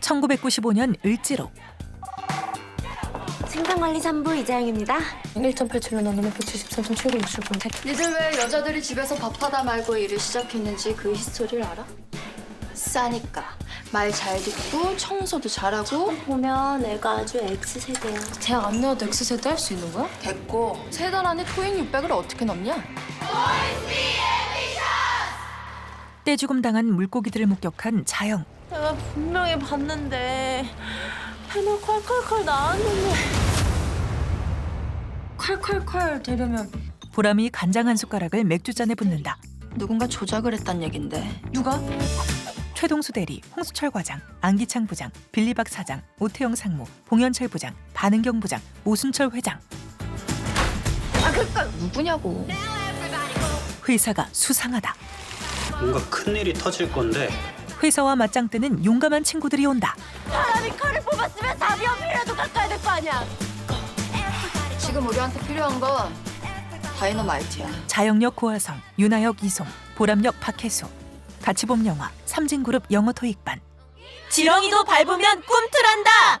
1995년 을지로 생산관리산부 이자영입니다. 1.87로 나누면 173.7969. 니들 왜 여자들이 집에서 밥하다 말고 일을 시작했는지 그 히스토리를 알아? 싸니까 말 잘 듣고 청소도 잘하고 보면 애가 아주 X세대야. 대학 안 나와도 X세대 할 수 있는 거야? 됐고 세 달 안에 토익 600을 어떻게 넘냐? 떼죽음 당한 물고기들을 목격한 자영. 내가 분명히 봤는데 해물 콸콸콸 나왔는데. 콸콸콸 되려면 보람이 간장 한 숟가락을 맥주잔에 붓는다. 누군가 조작을 했단 얘긴데. 누가? 최동수 대리, 홍수철 과장, 안기창 부장, 빌리박 사장, 오태영 상무, 봉현철 부장, 반은경 부장, 오순철 회장. 누구냐고. 회사가 수상하다 뭔가 큰일이 터질 건데. 회사와 맞짱 뜨는 용감한 친구들이 온다. 사람이 칼을 뽑았으면 답이 없이라도 가까이 될거 아니야. 지금 우리한테 필요한 건 다이너마이트야. 자영역 고화성, 윤하역 이송, 보람역 박혜수 같이 본 영화 삼진그룹 영어 토익반. 지렁이도 밟으면 꿈틀한다